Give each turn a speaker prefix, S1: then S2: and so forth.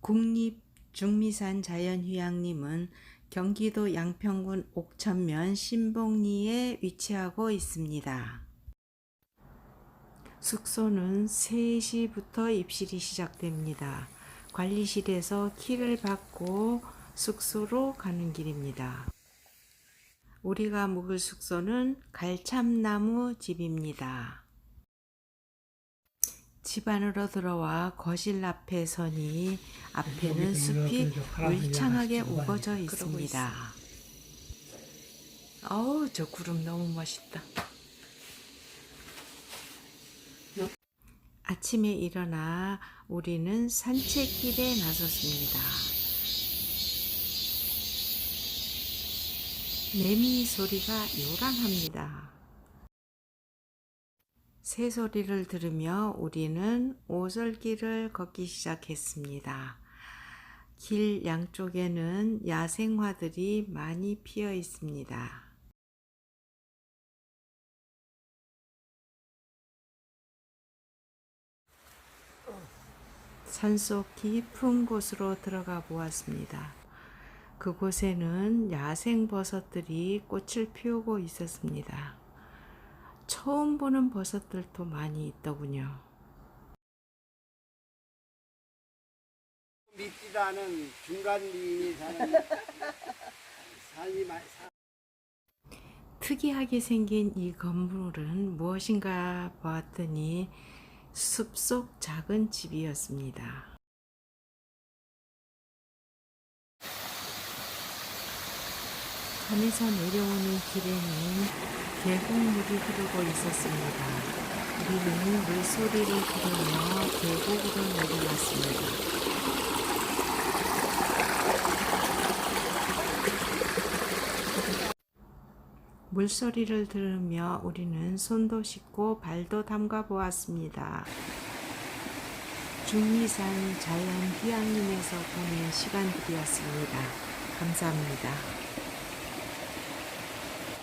S1: 국립 중미산 자연휴양림은 경기도 양평군 옥천면 신봉리에 위치하고 있습니다. 숙소는 3시부터 입실이 시작됩니다. 관리실에서 키를 받고 숙소로 가는 길입니다. 우리가 묵을 숙소는 갈참나무 집입니다. 집 안으로 들어와 거실 앞에 서니 앞에는 숲이 울창하게 우거져 있습니다. 어우, 저 구름 너무 멋있다. 아침에 일어나 우리는 산책길에 나섰습니다. 매미 소리가 요란합니다. 새 소리를 들으며 우리는 오솔길을 걷기 시작했습니다. 길 양쪽에는 야생화들이 많이 피어 있습니다. 산속 깊은 곳으로 들어가 보았습니다. 그곳에는 야생 버섯들이 꽃을 피우고 있었습니다. 처음 보는 버섯들도 많이 있더군요.
S2: 믿지도 않은 중간리 사는 삶이
S1: 특이하게 생긴 이 건물은 무엇인가 보았더니 숲속 작은 집이었습니다. 산에서 내려오는 길에는 계곡물이 흐르고 있었습니다. 우리는 물소리를 들으며 계곡으로 내려왔습니다. 물소리를 들으며 우리는 손도 씻고 발도 담가 보았습니다. 중리산 자연 휴양림에서 보낸 시간들이었습니다. 감사합니다.